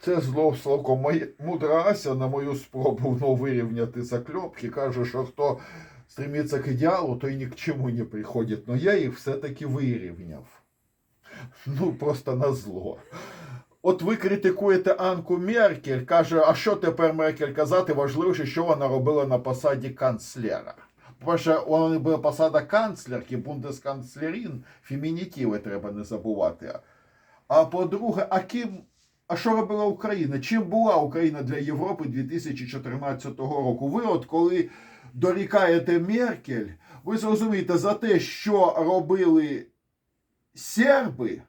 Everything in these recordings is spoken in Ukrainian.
Це зло Славко. Мудра Ася на мою спробу ну, вирівняти закльопки каже, що хто стремиться к ідеалу, той ні к чому не приходить. Но я їх все-таки вирівняв. Ну, просто на зло. От ви критикуєте Анку Меркель, каже, а що тепер Меркель казати, важливіше, що вона робила на посаді канцлера. По-перше, вона була посада канцлерки, бундесканцлерін, фемінітиви треба не забувати. А по-друге, а ким, а що робила Україна? Чим була Україна для Європи 2014 року? Ви, от коли дорікаєте Меркель, ви зрозумієте за те, що робили серби,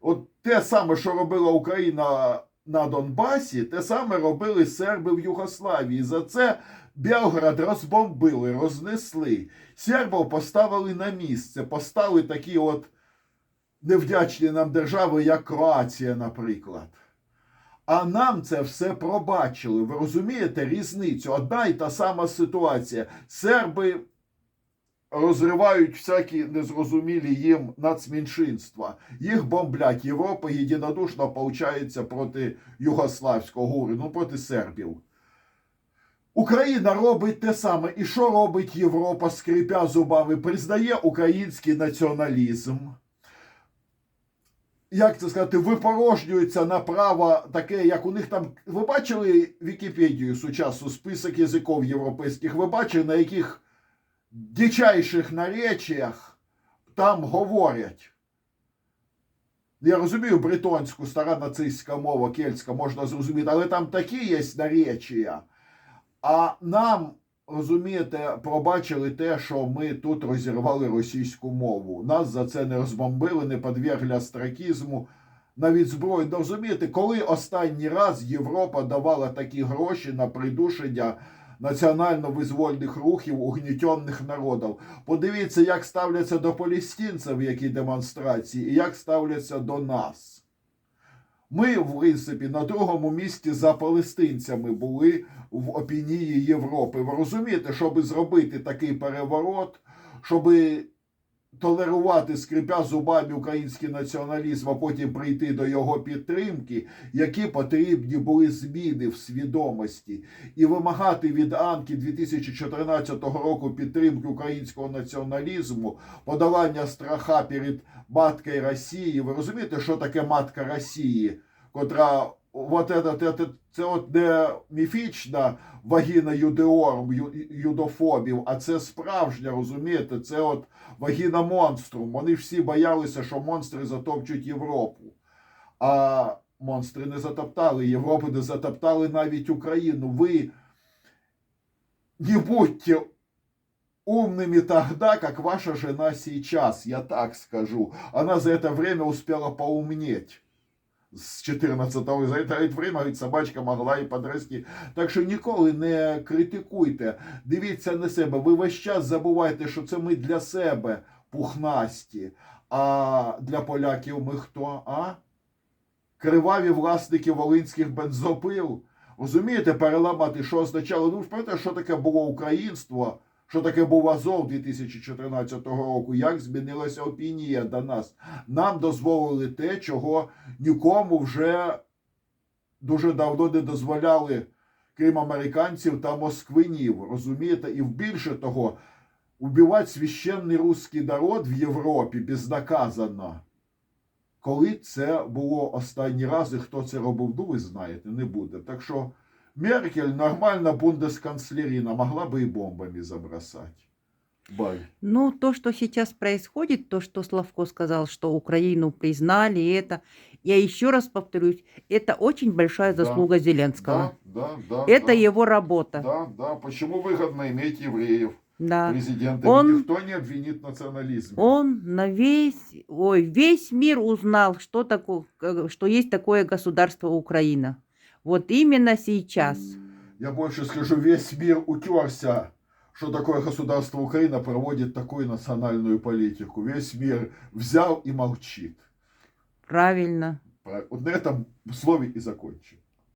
от те саме, що робила Україна на Донбасі, те саме робили серби в Югославії. За це Белград розбомбили, рознесли. Сербів поставили на місце, поставили такі от невдячні нам держави, як Кроація, наприклад. А нам це все пробачили. Ви розумієте різницю? Одна і та сама ситуація. Серби розривають всякі незрозумілі їм нацменшинства. Їх бомблять. Європа єдинодушно получається проти югославського гуру, ну проти сербів. Україна робить те саме. І що робить Європа, скрипя зубами? Признає український націоналізм. Як це сказати, випорожнюється на право таке, як у них там. Ви бачили Вікіпедію сучасну, список язиків європейських? Ви бачили, на яких дичайших наречіях там говорять? Я розумію бретонську, стара нацистська мова, кельтська можна зрозуміти, але там такі є наречія. А нам, розумієте, пробачили те, що ми тут розірвали російську мову. Нас за це не розбомбили, не підвергли астракізму. Навіть зброю. Ну, розумієте, коли останній раз Європа давала такі гроші на придушення національно-визвольних рухів угнітених народів. Подивіться, як ставляться до палестинців, які демонстрації, і як ставляться до нас. Ми, в принципі, на другому місці за палестинцями були в опінії Європи. Ви розумієте, щоб зробити такий переворот, щоб толерувати, скрипя зубами український націоналізм, а потім прийти до його підтримки, які потрібні були зміни в свідомості, і вимагати від Анки 2014 року підтримки українського націоналізму, подолання страха перед маткою Росії. Ви розумієте, що таке матка Росії, котра от это, это, це от не міфічна вагіна юдеорм, ю, юдофобів, а це справжня, розумієте, це от вагіна монструм. Вони ж всі боялися, що монстри затопчуть Європу. А монстри не затоптали Європу, не затоптали навіть Україну. Ви не будьте умными тогда, как ваша жена сейчас, я так скажу. Она за это время успела поумнеть. З 14-го, за це время говорить, собачка могла і подрости. Так що ніколи не критикуйте, дивіться на себе. Ви весь час забувайте, що це ми для себе пухнасті. А для поляків ми хто? А? Криваві власники волинських бензопил. Розумієте, переламати, що означало? Ну, ж пам'ятаєте, що таке було українство, що таке був Азов 2014 року, як змінилася опінія до нас. Нам дозволили те, чого нікому вже дуже давно не дозволяли, крім американців та москвинів. Розумієте? І більше того, убивати священний русський народ в Європі безнаказано. Коли це було останній раз, і хто це робив, ну ви знаєте, не буде. Так що Меркель нормальна бундесканцлерина, могла би і бомбами забросати. Бай. Ну, то, что сейчас происходит, то, что Славко сказал, что Украину признали, и это, я еще раз повторюсь, это очень большая Да. заслуга Зеленского. Да, да, да. это да, его работа. Да, да. Почему выгодно иметь евреев? Да. Президента Он- никто не обвинит в национализме. Он на весь, ой, весь мир узнал, что, такое, э, что есть такое государство Украина. Вот именно сейчас. Я больше скажу, весь мир утерся, что такое государство Украина проводит такую национальную политику. Весь мир взял и молчит. Правильно. Вот на этом слове и закончим.